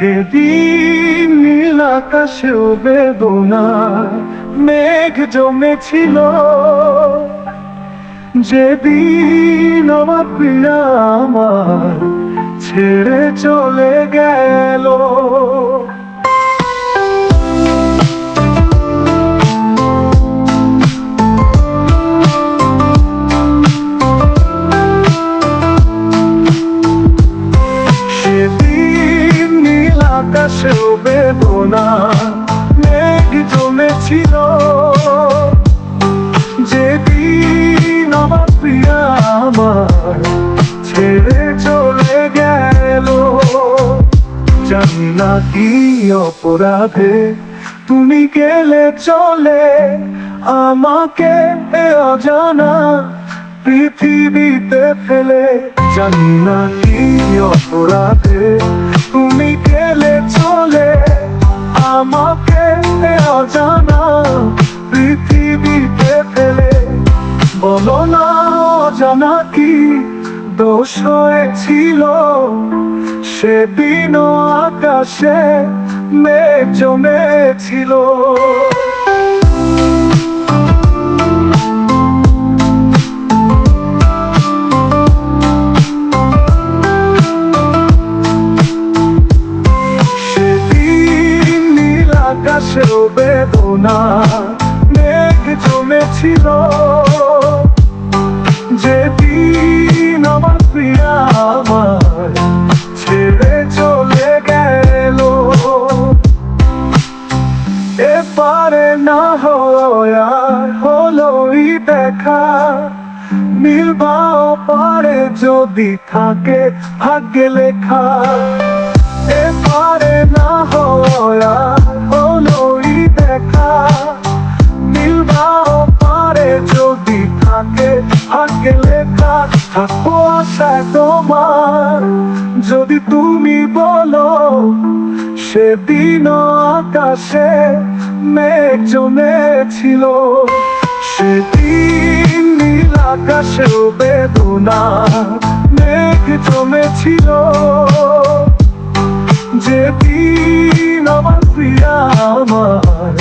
সেদিন নীল আকাশেও বেদনা মেঘ জমেছিল। যেদিন আমার প্রিয়া আমার ছেড়ে চলে গেল। আকাশেও বেদনা, মেঘ জমেছিল। যেদিন আমার প্রিয়া আমার ছেড়ে চলে গেল, জানি না কি অপরাধে তুমি গেলে চলে, আমাকে অজানা পৃথিবীতে ফেলে। জানি না কি অপরাধে অজানা পৃথিবীতে ফেলে। বলো না অজানা কি দোষ হয়েছিল? সেদিন আকাশে মেঘ জমেছিল। আকাশেও বেদনা, মেঘ জমেছিল। যেদিন আমার প্রিয়া আমার ছেড়ে চলে গেল, এপারে না হওয়ার হলোই দেখা। মিলবাও পারে যদি থাকে ভাগ্যে লেখা। ভাগ্যে লেখা থাকব আশায় তোমার। যদি তুমি বলো, সেদিন আকাশে মেঘ জমেছিল। সেদিন নীল বেদনা মেঘ জমেছিল। যেদিন আমার প্রিয়া আমার